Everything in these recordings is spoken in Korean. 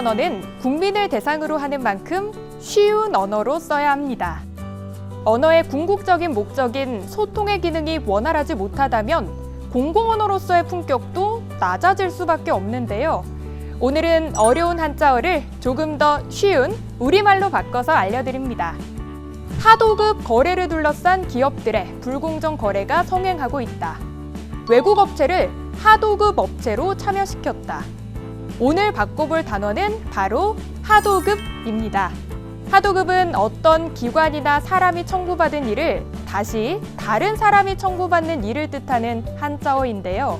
언어는 국민을 대상으로 하는 만큼 쉬운 언어로 써야 합니다. 언어의 궁극적인 목적인 소통의 기능이 원활하지 못하다면 공공 언어로서의 품격도 낮아질 수밖에 없는데요. 오늘은 어려운 한자어를 조금 더 쉬운 우리말로 바꿔서 알려드립니다. 하도급 거래를 둘러싼 기업들의 불공정 거래가 성행하고 있다. 외국 업체를 하도급 업체로 참여시켰다. 오늘 바꿔볼 단어는 바로 하도급입니다. 하도급은 어떤 기관이나 사람이 청구받은 일을 다시 다른 사람이 청구받는 일을 뜻하는 한자어인데요.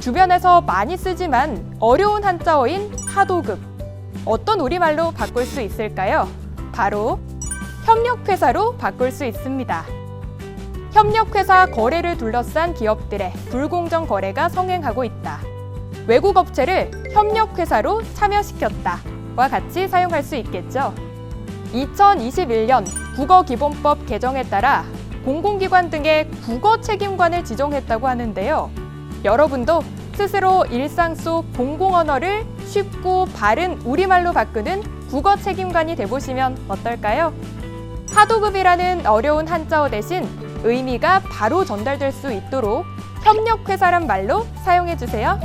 주변에서 많이 쓰지만 어려운 한자어인 하도급. 어떤 우리말로 바꿀 수 있을까요? 바로 협력회사로 바꿀 수 있습니다. 협력회사 거래를 둘러싼 기업들의 불공정 거래가 성행하고 있다. 외국 업체를 협력회사로 참여시켰다와 같이 사용할 수 있겠죠. 2021년 국어기본법 개정에 따라 공공기관 등의 국어 책임관을 지정했다고 하는데요. 여러분도 스스로 일상 속 공공 언어를 쉽고 바른 우리말로 바꾸는 국어 책임관이 돼보시면 어떨까요? 하도급이라는 어려운 한자어 대신 의미가 바로 전달될 수 있도록 협력회사란 말로 사용해 주세요.